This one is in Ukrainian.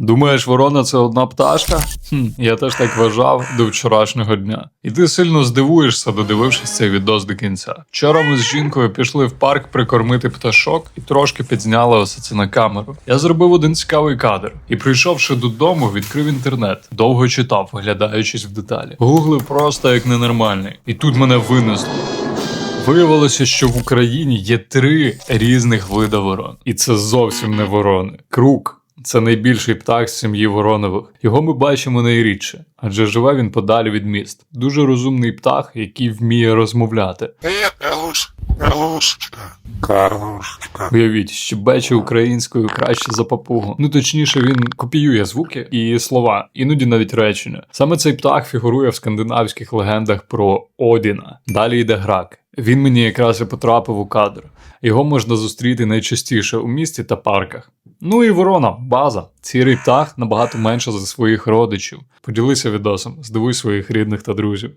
Думаєш, ворона це одна пташка? Хм, я теж так вважав до вчорашнього дня. І ти сильно здивуєшся, додивившись цей відос до кінця. Вчора ми з жінкою пішли в парк прикормити пташок і трошки підзняли усе це на камеру. Я зробив один цікавий кадр і, прийшовши додому, відкрив інтернет. Довго читав, вглядаючись в деталі. Гуглив просто як ненормальний. І тут мене винесло. Виявилося, що в Україні є три різних вида ворон, і це зовсім не ворони. Крук це найбільший птах з сім'ї воронових. Його ми бачимо найрідше, адже живе він подалі від міст. Дуже розумний птах, який вміє розмовляти. Привет, Карлуш. Карлушечка. Карлушечка. Уявіть, щебече українською краще за папугу. Ну точніше, він копіює звуки і слова, іноді навіть речення. Саме цей птах фігурує в скандинавських легендах про Одіна. Далі йде грак. Він мені якраз і потрапив у кадр. Його можна зустріти найчастіше у місті та парках. Ну і ворона, база. Сірий птах набагато менше за своїх родичів. Поділися відосом, здивуй своїх рідних та друзів.